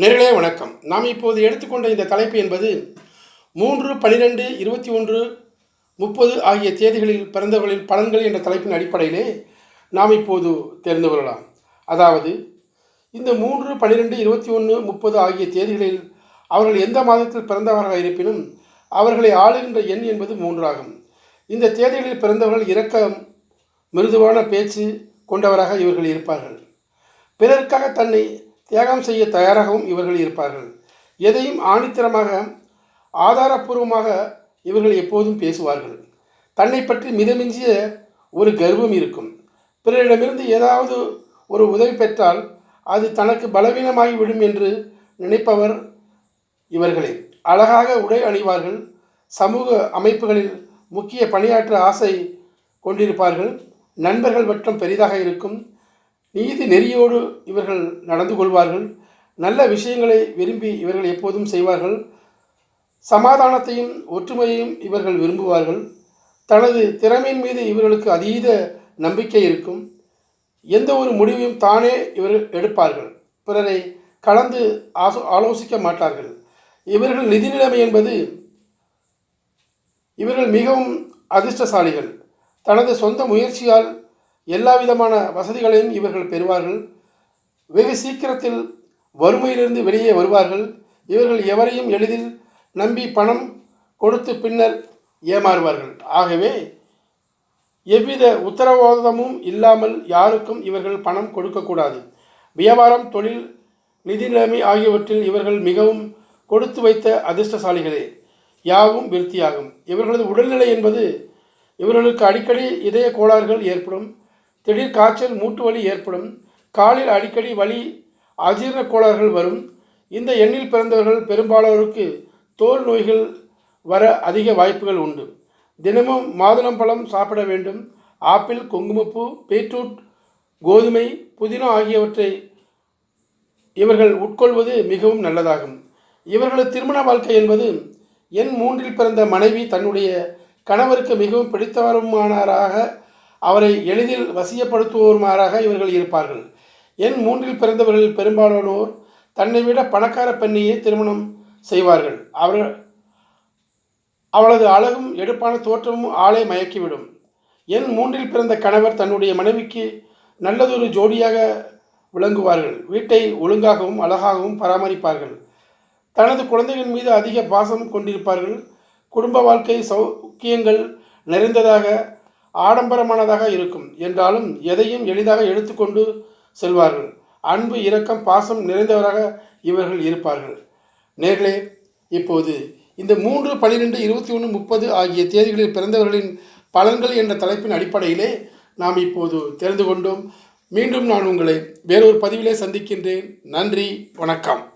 நேர்களே வணக்கம். நாம் இப்போது எடுத்துக்கொண்ட இந்த தலைப்பு என்பது மூன்று பனிரெண்டு இருபத்தி ஒன்று முப்பது ஆகிய தேதிகளில் பிறந்தவர்களின் பலன்கள் என்ற தலைப்பின் அடிப்படையிலே நாம் இப்போது தெரிந்து கொள்ளலாம். அதாவது இந்த மூன்று பனிரெண்டு இருபத்தி ஒன்று முப்பது ஆகிய தேதிகளில் அவர்கள் எந்த மாதத்தில் பிறந்தவர்களாக இருப்பினும் அவர்களை ஆளுகின்ற எண் என்பது மூன்றாகும். இந்த தேதிகளில் பிறந்தவர்கள் இரக்கம் மிருதுவான பேச்சு கொண்டவராக இவர்கள் இருப்பார்கள். பிறருக்காக தன்னை தியாகம் செய்ய தயாராகவும் இவர்கள் இருப்பார்கள். எதையும் ஆணித்தரமாக ஆதாரப்பூர்வமாக இவர்கள் எப்போதும் பேசுவார்கள். தன்னை பற்றி மிதமிஞ்சிய ஒரு கர்வம் இருக்கும். பிறரிடமிருந்து ஏதாவது ஒரு உதவி பெற்றால் அது தனக்கு பலவீனமாகி விடும் என்று நினைப்பவர் இவர்களே. அழகாக உடை அணிவார்கள். சமூக அமைப்புகளில் முக்கிய பணியாற்ற ஆசை கொண்டிருப்பார்கள். நண்பர்கள் வட்டம் பெரிதாக இருக்கும். நீதி நெறியோடு இவர்கள் நடந்து கொள்வார்கள். நல்ல விஷயங்களை விரும்பி இவர்கள் எப்போதும் செய்வார்கள். சமாதானத்தையும் ஒற்றுமையையும் இவர்கள் விரும்புவார்கள். தனது திறமையின் மீது இவர்களுக்கு அதீத நம்பிக்கை இருக்கும். எந்த ஒரு முடிவையும் தானே இவர்கள் எடுப்பார்கள். பிறரை கலந்து ஆசோ ஆலோசிக்க மாட்டார்கள். இவர்கள் நிதி நிலைமை என்பது இவர்கள் மிகவும் அதிர்ஷ்டசாலிகள். தனது சொந்த முயற்சியால் எல்லா விதமான வசதிகளையும் இவர்கள் பெறுவார்கள். வெகு சீக்கிரத்தில் வறுமையிலிருந்து வெளியே வருவார்கள். இவர்கள் எவரையும் எளிதில் நம்பி பணம் கொடுத்து பின்னர் ஏமாறுவார்கள். ஆகவே எவ்வித உத்தரவாதமும் இல்லாமல் யாருக்கும் இவர்கள் பணம் கொடுக்கக்கூடாது வியாபாரம் தொழில் நிதி நிலைமை ஆகியவற்றில் இவர்கள் மிகவும் கொடுத்து வைத்த அதிர்ஷ்டசாலிகளே. யாவும் விருத்தியாகும். இவர்களது உடல்நிலை என்பது இவர்களுக்கு அடிக்கடி இதய கோளாறுகள் ஏற்படும். திடீர் காய்ச்சல் மூட்டு வலி ஏற்படும். காலில் அடிக்கடி வலி அஜீரண கோளாறுகள் வரும். இந்த எண்ணில் பிறந்தவர்கள் பெரும்பாலோருக்கு தோல் நோய்கள் வர அதிக வாய்ப்புகள் உண்டு. தினமும் மாதுளம்பழம் சாப்பிட வேண்டும். ஆப்பிள் குங்குமப்பூ பீட்ரூட் கோதுமை புதினா ஆகியவற்றை இவர்கள் உட்கொள்வது மிகவும் நல்லதாகும். இவர்களது திருமண வாழ்க்கை என்பது எண் மூன்றில் பிறந்த மனைவி தன்னுடைய கணவருக்கு மிகவும் பிடித்தவருமானவராக அவரை எளிதில் வசியப்படுத்துவோருமாறாக இவர்கள் இருப்பார்கள். என் மூன்றில் பிறந்தவர்கள் பெரும்பாலானோர் தன்னை விட பணக்கார பெண்ணையே திருமணம் செய்வார்கள். அவர் அவளது அழகும் எடுப்பான தோற்றமும் ஆளை மயக்கிவிடும். என் மூன்றில் பிறந்த கணவர் தன்னுடைய மனைவிக்கு நல்லதொரு ஜோடியாக விளங்குவார்கள். வீட்டை ஒழுங்காகவும் அழகாகவும் பராமரிப்பார்கள். தனது குழந்தைகள் மீது அதிக பாசம் கொண்டிருப்பார்கள். குடும்ப வாழ்க்கை சௌக்கியங்கள் நிறைந்ததாக ஆடம்பரமானதாக இருக்கும். என்றாலும் எதையும் எளிதாக எடுத்துக்கொண்டு செல்வார்கள். அன்பு இரக்கம் பாசம் நிறைந்தவராக இவர்கள் இருப்பார்கள். நேர்களே இப்போது இந்த மூன்று பனிரெண்டு இருபத்தி ஒன்று முப்பது ஆகிய தேதிகளில் பிறந்தவர்களின் பலன்கள் என்ற தலைப்பின் அடிப்படையிலே நாம் இப்போது தெரிந்து கொண்டோம். மீண்டும் நான் உங்களை வேறொரு பதிவிலே சந்திக்கின்றேன். நன்றி வணக்கம்.